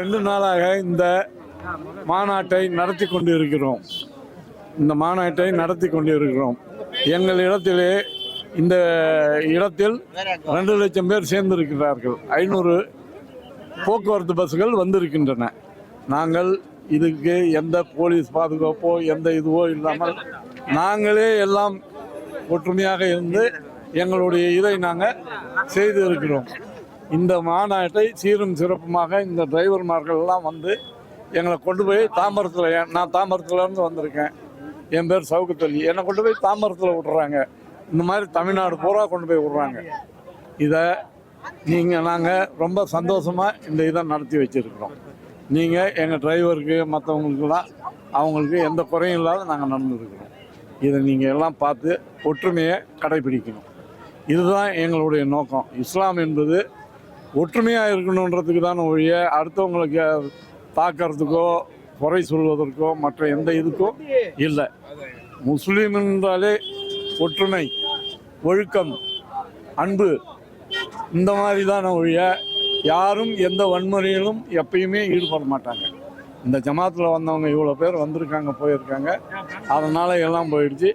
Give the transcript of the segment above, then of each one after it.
ரெண்டு நாளாக இந்த மாநாட்டை நடத்தி கொண்டு இருக்கிறோம் இந்த மாநாட்டை நடத்தி கொண்டு இருக்கிறோம் எங்கள் இடத்திலே இந்த இடத்தில் ரெண்டு லட்சம் பேர் சேர்ந்திருக்கிறார்கள். ஐநூறு போக்குவரத்து பஸ்கள் வந்திருக்கின்றன. நாங்கள் இதுக்கு எந்த போலீஸ் பாதுகாப்போ எந்த இதுவோ இல்லாமல் நாங்களே எல்லாம் ஒற்றுமையாக இருந்து எங்களுடைய இதை நாங்கள் செய்து இருக்கிறோம் இந்த மாநாட்டை சீரும் சிறப்புமாக இந்த டிரைவர்மார்கள்லாம் வந்து எங்களை கொண்டு போய் தாம்பரத்தில் நான் தாம்பரத்துலேருந்து வந்திருக்கேன். என் பேர் சவுக்கத்தல்லி என்னை கொண்டு போய் தாம்பரத்தில் விட்றாங்க இந்த மாதிரி தமிழ்நாடு பூரா கொண்டு போய் விட்றாங்க. இதை நீங்கள் நாங்கள் ரொம்ப சந்தோஷமாக இந்த இதை நடத்தி வச்சுருக்கிறோம். நீங்கள் எங்கள் டிரைவருக்கு மற்றவங்களுக்குலாம் அவங்களுக்கு எந்த குறையும் இல்லாத நாங்கள் நடந்துருக்கிறோம். இதை நீங்கள் எல்லாம் பார்த்து ஒற்றுமையை கடைபிடிக்கணும். இதுதான் எங்களுடைய நோக்கம். இஸ்லாம் என்பது ஒற்றுமையாக இருக்கணுன்றதுக்கு தான் ஒழிய அடுத்தவங்களுக்கு தாக்கிறதுக்கோ குறை சொல்வதற்கோ மற்ற எந்த இதுக்கோ இல்லை. முஸ்லீம் என்றாலே ஒற்றுமை ஒழுக்கம் அன்பு இந்த மாதிரி தான் ஒழிய யாரும் எந்த வன்முறையிலும் எப்பயுமே ஈடுபட மாட்டாங்க. இந்த ஜமாத்தில் வந்தவங்க இவ்வளோ பேர் வந்திருக்காங்க போயிருக்காங்க. அதனால் எல்லாம் போயிடுச்சு.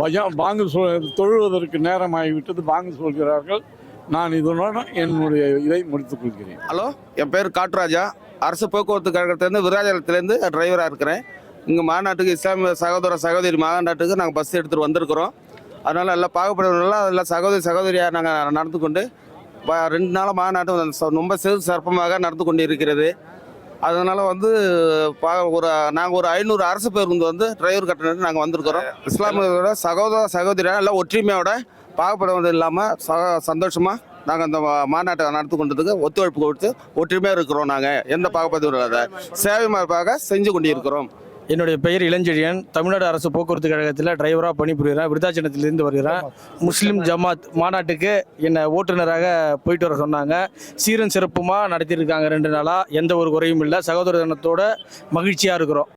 பஜம் பாங்கு சொல் தொழுவதற்கு நேரம் ஆகிவிட்டது பாங்கு சொல்கிறார்கள் நான் இதனுடன் என்னுடைய இதை முடித்துக் கொள்கிறேன். ஹலோ என் பேர் காட்டுராஜா அரசு போக்குவரத்து கழகத்திலேருந்து விராஜலத்திலேருந்து டிரைவராக இருக்கிறேன். இங்கே மாநாட்டுக்கு இஸ்லாமிய சகோதர சகோதரி மாநாட்டுக்கு நாங்கள் பஸ் எடுத்துகிட்டு வந்திருக்கிறோம். அதனால் எல்லாம் பாகப்படுறவங்களாம் எல்லாம் சகோதரி சகோதரியாக நாங்கள் நடந்து கொண்டு ரெண்டு நாளாக மாநாட்டு ச- ரொம்ப சிறு சிறப்பமாக நடந்து கொண்டு இருக்கிறது அதனால் வந்து பா ஒரு நாங்கள் ஒரு ஐநூறு அரசு பேருந்து வந்து டிரைவர் கட்டணம் நாங்கள் வந்திருக்கிறோம். இஸ்லாமியோட சகோதர சகோதரியாக எல்லாம் ஒற்றுமையோட பாகப்படுவது இல்லாமல் ச சந்தோஷமாக நாங்கள் இந்த மா- மாநாட்டை நடத்தி கொண்டதுக்கு ஒத்துழைப்பு கொடுத்து ஒற்றுமையாக இருக்கிறோம் நாங்கள் எந்த பாகுபாடும் இல்லாத சேவை மார்பாக செஞ்சு கொண்டிருக்கிறோம். என்னுடைய பெயர் இளஞ்செழியன். தமிழ்நாடு அரசு போக்குவரத்து கழகத்தில் டிரைவராக பணிபுரிகிறேன் விருதாச்சலத்திலிருந்து வருகிறேன் முஸ்லீம் ஜமாத் மாநாட்டுக்கு என்னை ஓட்டுநராக போயிட்டு வர சொன்னாங்க. சீரும் சிறப்புமாக நடத்தியிருக்காங்க ரெண்டு நாளாக எந்த ஒரு குறையும் இல்லை. சகோதர தினத்தோட மகிழ்ச்சியாக இருக்கிறோம்.